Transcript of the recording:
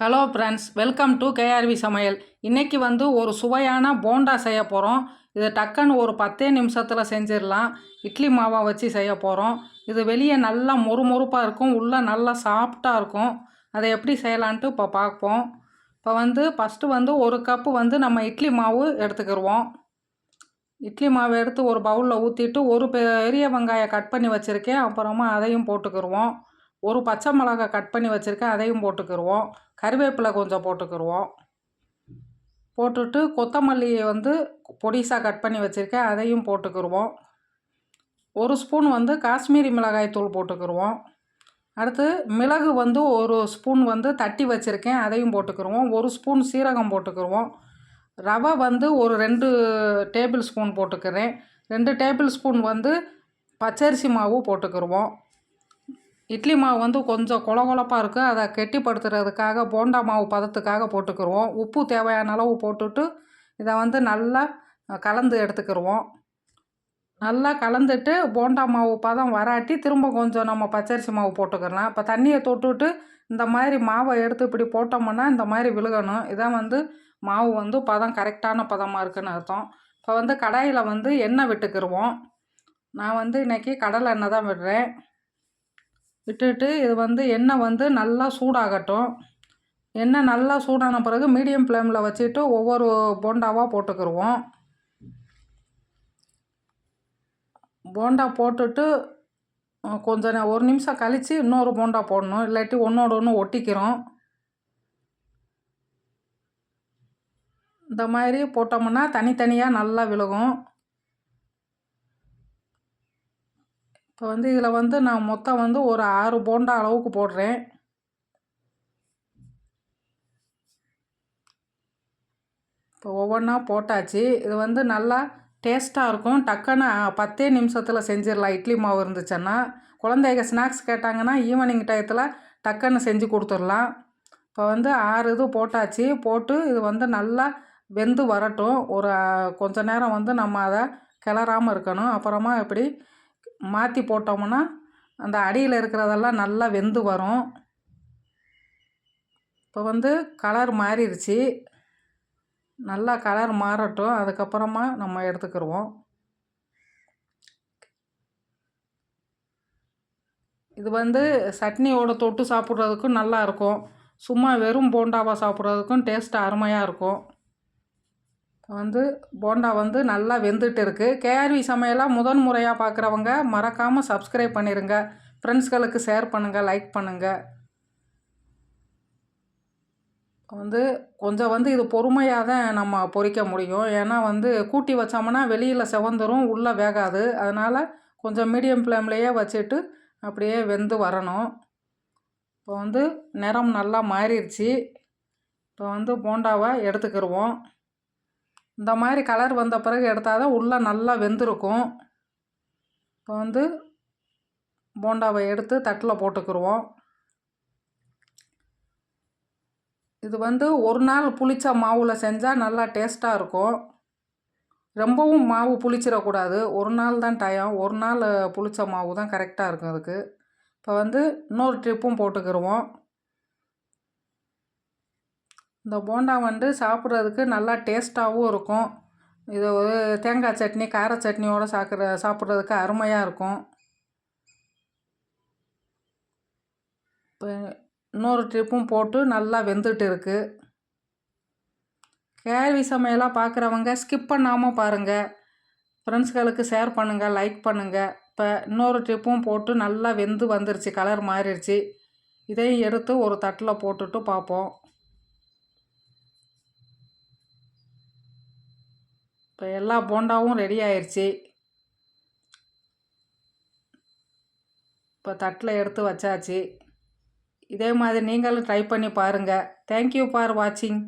Hello friends welcome to KRV சமையல். இன்றைக்கி வந்து ஒரு சுவையான போண்டா செய்ய போகிறோம் இது டக்குன்னு ஒரு பத்தே நிமிஷத்தில் செஞ்சிடலாம். இட்லி மாவை வச்சு செய்ய போகிறோம் இது வெளியே நல்லா மொறுமொறுப்பாக இருக்கும். உள்ளே நல்லா சாஃப்டாக இருக்கும். அதை எப்படி செய்யலான்ட்டு இப்போ பார்ப்போம். இப்போ வந்து ஃபஸ்ட்டு வந்து ஒரு கப்பு வந்து நம்ம இட்லி மாவு எடுத்துக்கிடுவோம் இட்லி மாவு எடுத்து ஒரு பவுலில் ஊற்றிட்டு ஒரு பெரிய வெங்காயம் கட் பண்ணி வச்சுருக்கேன். அப்புறமா அதையும் போட்டுக்கிடுவோம் ஒரு பச்சை மிளகா கட் பண்ணி வச்சுருக்கேன் அதையும் போட்டுக்கிடுவோம் கருவேப்பிலை கொஞ்சம் போட்டுக்கிடுவோம் போட்டுட்டு கொத்தமல்லியை வந்து பொடிசாக கட் பண்ணி வச்சுருக்கேன் அதையும் போட்டுக்கிடுவோம் ஒரு ஸ்பூன் வந்து காஷ்மீரி மிளகாய் தூள் போட்டுக்கிடுவோம் அடுத்து மிளகு வந்து ஒரு ஸ்பூன் வந்து தட்டி வச்சுருக்கேன் அதையும் போட்டுக்கிடுவோம் ஒரு ஸ்பூன் சீரகம் போட்டுக்கிடுவோம் ரவை வந்து ஒரு ரெண்டு டேபிள் ஸ்பூன் போட்டுக்கிறேன். ரெண்டு டேபிள் ஸ்பூன் வந்து பச்சரிசி மாவு போட்டுக்கிடுவோம் இட்லி மாவு வந்து கொஞ்சம் கொல கொலப்பாக இருக்குது அதை கெட்டிப்படுத்துறதுக்காக போண்டா மாவு பதத்துக்காக போட்டுக்கிறோம் உப்பு தேவையான அளவு போட்டுட்டு இதை வந்து நல்லா கலந்து எடுத்துக்கிடுவோம் நல்லா கலந்துட்டு போண்டா மாவு பதம் வராட்டி திரும்ப கொஞ்சம் நம்ம பச்சரிசி மாவு போட்டுக்கிடலாம். இப்போ தண்ணியை தொட்டுட்டு இந்த மாதிரி மாவை எடுத்து இப்படி போட்டோம்னா இந்த மாதிரி விழுகணும். இதான் வந்து மாவு வந்து பதம் கரெக்டான பதமாக இருக்குதுன்னு அர்த்தம். இப்போ வந்து கடாயில் வந்து எண்ணெய் விட்டுக்கிடுவோம் நான் வந்து இன்றைக்கி கடலை எண்ணெய் தான் விடுறேன். விட்டுட்டு இது வந்து எண்ணெய் வந்து நல்லா சூடாகட்டும். எண்ணெய் நல்லா சூடான பிறகு மீடியம் ஃப்ளேமில் வச்சுட்டு ஒவ்வொரு போண்டாவாக போட்டுக்கிடுவோம் போண்டா போட்டுட்டு கொஞ்சம் நே ஒரு நிமிஷம் கழித்து இன்னொரு போண்டா போடணும். இல்லாட்டி ஒன்றோட ஒன்று ஒட்டிக்கிறோம். இந்த மாதிரி போட்டோம்னா தனித்தனியாக நல்லா விழுகும். இப்போ வந்து இதில் வந்து நான் மொத்தம் வந்து ஒரு ஆறு போண்டா அளவுக்கு போடுறேன். இப்போ ஒவ்வொன்றா போட்டாச்சு. இது வந்து நல்லா டேஸ்ட்டாக இருக்கும். டக்குன்னு பத்தே நிமிஷத்தில் செஞ்சிடலாம். இட்லி மாவு இருந்துச்சுன்னா. குழந்தைங்க ஸ்நாக்ஸ் கேட்டாங்கன்னா ஈவினிங் டயத்தில் டக்குன்னு செஞ்சு கொடுத்துடலாம். இப்போ வந்து ஆறு இது போட்டாச்சு. போட்டு இது வந்து நல்லா வெந்து வரட்டும். ஒரு கொஞ்ச நேரம் வந்து நம்ம அதை கிளறாமல் இருக்கணும். அப்புறமா இப்படி மாற்றி போட்டோம்னா அந்த அடியில் இருக்கிறதெல்லாம் நல்லா வெந்து வரும். இப்போ வந்து கலர் மாறிடுச்சு. நல்லா கலர் மாறட்டும். அதுக்கப்புறமா நம்ம எடுத்துக்கிடுவோம் இது வந்து சட்னியோட தொட்டு சாப்பிட்றதுக்கும் நல்லா இருக்கும். சும்மா வெறும் போண்டாவாக சாப்பிட்றதுக்கும் டேஸ்ட் அருமையாக இருக்கும். வந்து போண்டா வந்து நல்லா வெந்துட்டு இருக்குது கேஆர்வி சமையலாக முதன் முறையாக பார்க்குறவங்க மறக்காமல் சப்ஸ்கிரைப் பண்ணிடுங்க ஃப்ரெண்ட்ஸ்களுக்கு ஷேர் பண்ணுங்கள் லைக் பண்ணுங்கள் வந்து கொஞ்சம் வந்து இது பொறுமையாக தான் நம்ம பொறிக்க முடியும். ஏன்னா வந்து கூட்டி வச்சோம்னா வெளியில் செவந்துரும் உள்ளே வேகாது. அதனால் கொஞ்சம் மீடியம் ஃப்ளேம்லேயே வச்சுட்டு அப்படியே வெந்து வரணும். இப்போ வந்து நிறம் நல்லா மாறிடுச்சு. இப்போ வந்து போண்டாவை எடுத்துக்கிடுவோம் இந்த மாதிரி கலர் வந்த பிறகு எடுத்தால் தான் உள்ளே நல்லா வெந்திருக்கும். இப்போ வந்து போண்டாவை எடுத்து தட்டில் போட்டுக்கிருவோம். இது வந்து ஒரு நாள் புளிச்ச மாவில் செஞ்சால் நல்லா டேஸ்ட்டாக இருக்கும். ரொம்பவும் மாவு புளிச்சிடக்கூடாது. ஒரு நாள் தான் டயம் ஒரு நாள் புளிச்ச மாவு தான் கரெக்டாக இருக்கும் அதுக்கு. இப்போ வந்து இன்னொரு ட்ரிப்பும் போட்டுக்கிடுவோம் இந்த போண்டா வந்து சாப்பிட்றதுக்கு நல்லா டேஸ்ட்டாகவும் இருக்கும். இது ஒரு தேங்காய் சட்னி கார சட்னியோடு சாக்கிற சாப்பிட்றதுக்கு அருமையாக இருக்கும். இப்போ இன்னொரு ட்ரிப்பும் போட்டு நல்லா வெந்துட்டு இருக்குது கேள்வி சமையலாக பார்க்குறவங்க ஸ்கிப் பண்ணாமல் பாருங்கள் ஃப்ரெண்ட்ஸ்களுக்கு ஷேர் பண்ணுங்கள் லைக் பண்ணுங்கள் இப்போ இன்னொரு ட்ரிப்பும் போட்டு நல்லா வெந்து வந்துருச்சு கலர் மாறிடுச்சு. இதையும் எடுத்து ஒரு தட்டில் போட்டுட்டு பார்ப்போம் இப்போ எல்லா போண்டாவும் ரெடி ஆயிடுச்சு இப்போ தட்டில் எடுத்து வச்சாச்சு. இதே மாதிரி நீங்களும் ட்ரை பண்ணி பாருங்கள் தேங்க்யூ ஃபார் வாட்சிங்